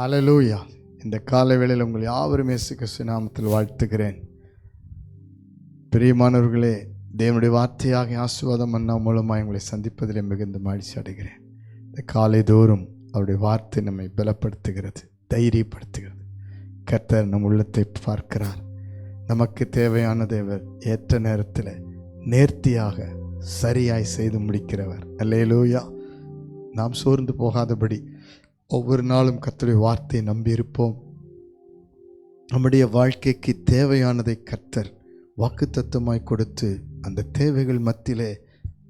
Hallelujah இந்த காலை வேளையில் உங்கள் யாவரும் இயேசு கிறிஸ்து நாமத்தில் வாழ்த்துகிறேன். பிரியமானவர்களே தேவனுடைய வார்த்தையாக ஆசீர்வாதம் அண்ணா மூலமாக உங்களை சந்திப்பதில் மிகுந்த மகிழ்ச்சி அடைகிறேன். இந்த காலை தோறும் அவருடைய வார்த்தை நம்மை பலப்படுத்துகிறது தைரியப்படுத்துகிறது. கர்த்தர் நம் உள்ளத்தை பார்க்கிறார். நமக்கு தேவையான தேவர் ஏற்ற நேரத்தில் நேர்த்தியாக சரியாய் செய்து முடிக்கிறவர். அல்லேலூயா நாம் சோர்ந்து போகாதபடி ஒவ்வொரு நாளும் கத்தருடைய வார்த்தையை நம்பியிருப்போம் நம்முடைய வாழ்க்கைக்கு தேவையானதை கர்த்தர் வாக்குத்தத்தமாய் கொடுத்து அந்த தேவைகள் மத்தியிலே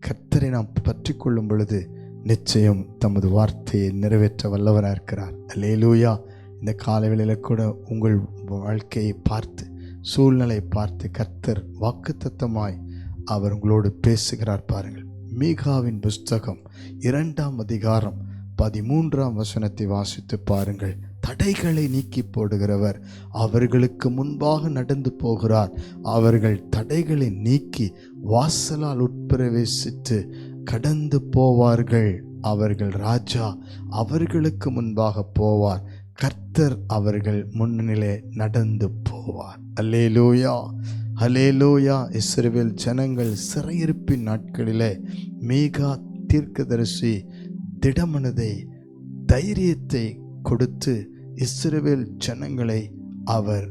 கர்த்தரை நாம் பற்றி கொள்ளும் பொழுது நிச்சயம் தமது வார்த்தையை நிறைவேற்ற வல்லவராக இருக்கிறார். அல்லேலூயா. இந்த காலவெளியில் கூட உங்கள் வாழ்க்கையை பார்த்து சூழ்நிலையை பார்த்து கர்த்தர் வாக்குத்தத்தமாய் அவர் உங்களோடு பேசுகிறார் பாருங்கள். மீகாவின் புஸ்தகம் இரண்டாம் அதிகாரம் பதிமூன்றாம் வசனத்தை வாசித்து பாருங்கள். தடைகளை நீக்கி போடுகிறவர் அவர்களுக்கு முன்பாக நடந்து போகிறார். அவர்கள் தடைகளை நீக்கி வாசலால் உட்பிரவேசித்து கடந்து போவார்கள். அவர்கள் ராஜா அவர்களுக்கு முன்பாக போவார். கர்த்தர் அவர்கள் முன்னிலே நடந்து போவார். அல்லே லூயா ஹலே லூயா இஸ்ரேவில் ஜனங்கள் சிறையிருப்பின் நாட்களிலே மீகா தீர்க்கதரிசி திடமனதை தைரியத்தை கொடுத்து இஸ்ரவேல் ஜனங்களை அவர்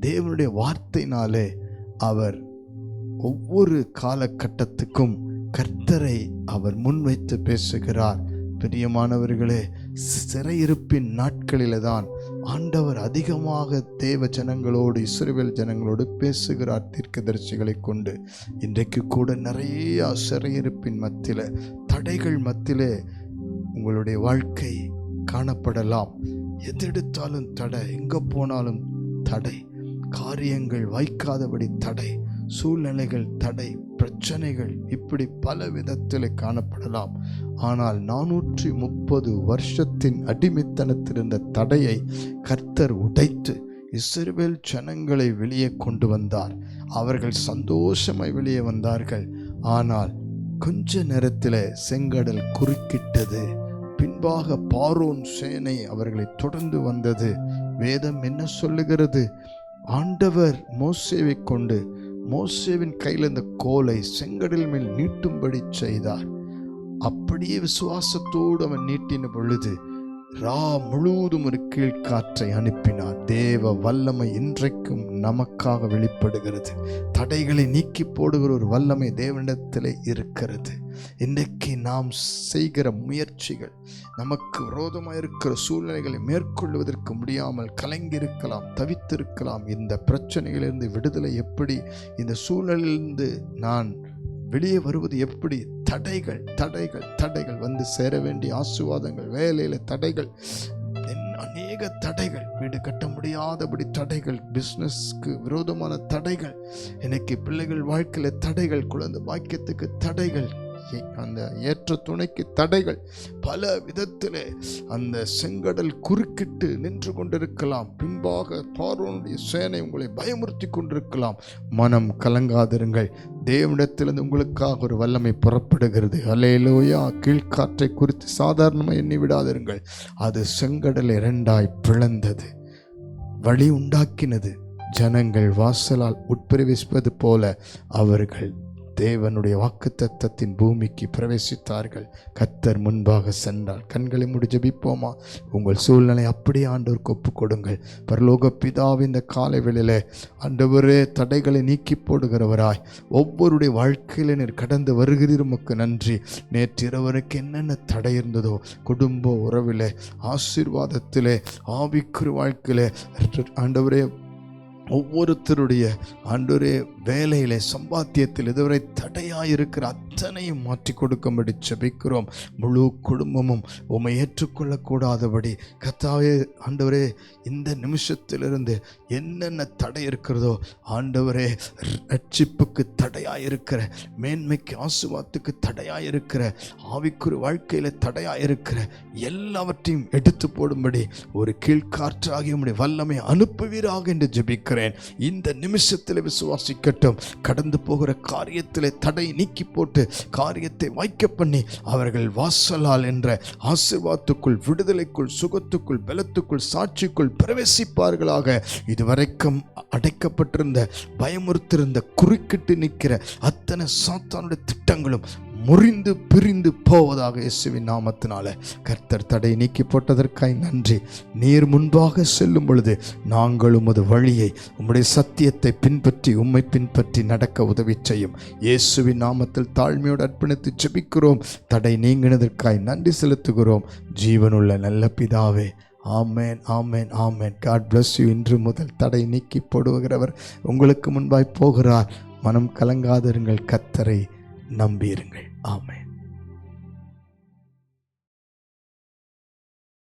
தேவனுடைய வார்த்தையினாலே அவர் ஒவ்வொரு காலகட்டத்துக்கும் கர்த்தரை அவர் முன்வைத்து பேசுகிறார். பிரியமானவர்களே சிறையிருப்பின் நாட்களில்தான் ஆண்டவர் அதிகமாக தேவ ஜனங்களோடு இஸ்ரவேல் ஜனங்களோடு பேசுகிறார் தீர்க்கதரிசிகளை கொண்டு. இன்றைக்கு கூட நிறைய சிறையிருப்பின் மத்தியில் தடைகள் மத்தியிலே உங்களுடைய வாழ்க்கை காணப்படலாம். எதெடுத்தாலும் தடை எங்கே போனாலும் தடை. காரியங்கள் வைக்காதபடி தடை. சூழ்நிலைகள் தடை பிரச்சனைகள் இப்படி பல விதத்தில் காணப்படலாம். ஆனால் நானூற்றி முப்பது வருஷத்தின் அடிமைத்தனத்திலிருந்த தடையை கர்த்தர் உடைத்து இஸ்ரேல் ஜனங்களை வெளியே கொண்டு வந்தார். அவர்கள் சந்தோஷமாய் வெளியே வந்தார்கள். ஆனால் கொஞ்ச நேரத்தில் செங்கடல் குறுக்கிட்டது. பின்பாக பாரோன் சேனை அவர்களை தொடர்ந்து வந்தது. வேதம் என்ன சொல்லுகிறது? ஆண்டவர் மோசேவை கொண்டு மோசேவின் கையில் இந்த கோலை செங்கடல் மேல் நீட்டும்படி செய்தார். அப்படியே விசுவாசத்தோடு அவன் நீட்டின பொழுது ரா முழுவதும் ஒரு கீழ்காற்றை அனுப்பினார் தேவ வல்லமை இன்றைக்கும் நமக்காக வெளிப்படுகிறது. தடைகளை நீக்கி போடுகிற ஒரு வல்லமை தேவனிடத்தில் இருக்கிறது. இன்றைக்கு நாம் செய்கிற முயற்சிகள் நமக்கு விரோதமாக இருக்கிற சூழ்நிலைகளை மேற்கொள்வதற்கு முடியாமல் கலங்கியிருக்கலாம் தவித்திருக்கலாம். இந்த பிரச்சனைகளிலிருந்து விடுதலை எப்படி இந்த சூழ்நிலையிலிருந்து நான் வெளியே வருவது எப்படி? தடைகள் தடைகள் தடைகள் வந்து சேர வேண்டிய ஆசுவாதங்கள் வேலையில் தடைகள் அநேக தடைகள் வீடு கட்ட முடியாதபடி தடைகள் பிஸ்னஸ்க்கு விரோதமான தடைகள் இன்னைக்கு பிள்ளைகள் வாழ்க்கையில் தடைகள் குழந்தை வாக்கியத்துக்கு தடைகள் அந்த ஏற்ற துணைக்கு தடைகள் பல விதத்தில் அந்த செங்கடல் குறுக்கிட்டு நின்று கொண்டிருக்கலாம். பின்பாக பார்வனுடைய சேனை உங்களை பயமுறுத்தி கொண்டிருக்கலாம். மனம் கலங்காதிருங்கள். தேவனிடத்திலிருந்து உங்களுக்காக ஒரு வல்லமை புறப்படுகிறது. அலையிலோயா கீழ்காற்றை குறித்து சாதாரணமாக எண்ணி விடாதிருங்கள். அது செங்கடலை இரண்டாய் பிளந்தது. வழி உண்டாக்கினது. ஜனங்கள் வாசலால் உட்பிரவேசிப்பது போல அவர்கள் தேவனுடைய வாக்குத்தத்தத்தின் பூமிக்கு பிரவேசித்தார்கள். கத்தர் முன்பாக சென்றார். கண்களை முடி ஜபிப்போமா? உங்கள் சூழ்நிலை அப்படியே ஆண்டவருக்கு ஒப்பு கொடுங்கள். பரலோக பிதாவின் இந்த காலை வேளையில ஆண்டவரே தடைகளை நீக்கி போடுகிறவராய் ஒவ்வொருடைய வாழ்க்கையில நீர் கடந்து வருகிறீர். உமக்கு நன்றி. நேற்று இரவருக்கு என்னென்ன தடை இருந்ததோ குடும்ப உறவிலே ஆசீர்வாதத்திலே ஆவிக்குரு வாழ்க்கையிலே ஆண்டவரே ஒவ்வொருத்தருடைய ஆண்டொரே வேலையில் சம்பாத்தியத்தில் இதுவரை தடையாக இருக்கிற அத்தனையும் மாற்றி கொடுக்கும்படி ஜெபிக்கிறோம். முழு குடும்பமும் உம்மை ஏற்றுக்கொள்ளக்கூடாதபடி கத்தாவே ஆண்டவரே இந்த நிமிஷத்திலிருந்து என்னென்ன தடை இருக்கிறதோ ஆண்டவரே ரட்சிப்புக்கு தடையாயிருக்கிற மேன்மைக்கு ஆசுவாத்துக்கு தடையாயிருக்கிற ஆவிக்குறு வாழ்க்கையில் தடையாக இருக்கிற எல்லாவற்றையும் எடுத்து போடும்படி ஒரு கீழ்காற்றாகிய வல்லமை அனுப்புவீராக என்று ஜெபிக்கிறேன். இந்த நிமிஷத்தில் விசுவாசிக்க நடத்தட்டும் கடந்து போகிற காரியத்தில் தடை நீக்கி போட்டு காரியத்தை வாய்க்க பண்ணி அவர்கள் வாசலால் என்ற ஆசீர்வாதத்துக்குள் விடுதலைக்குள் சுகத்துக்குள் பலத்துக்குள் சாட்சிக்குள் பிரவேசிப்பார்களாக. இதுவரைக்கும் அடைக்கப்பட்டிருந்த பயமுறுத்திருந்த குறுக்கிட்டு நிற்கிற அத்தனை சாத்தானுடைய திட்டங்களும் முறிந்து பிரிந்து போவதாக இயேசுவின் நாமத்தினால. கர்த்தர் தடை நீக்கி போட்டதற்காய் நன்றி. நீர் முன்பாக செல்லும் பொழுது நாங்கள் உமது வழியை உம்முடைய சத்தியத்தை பின்பற்றி உம்மை பின்பற்றி நடக்க உதவி செய்யும். இயேசுவின் நாமத்தில் தாழ்மையோடு அர்ப்பணித்து செபிக்கிறோம் தடை நீங்கினதற்காய் நன்றி செலுத்துகிறோம். ஜீவனுள்ள நல்ல பிதாவே ஆமேன் ஆமேன் ஆமேன். காட் பிளஸ் யூ இன்று முதல் தடை நீக்கி போடுகிறவர் உங்களுக்கு முன்பாய் போகிறார். மனம் கலங்காதிருங்கள். கத்தரை நம்பியிருங்கள். ஆமேன்.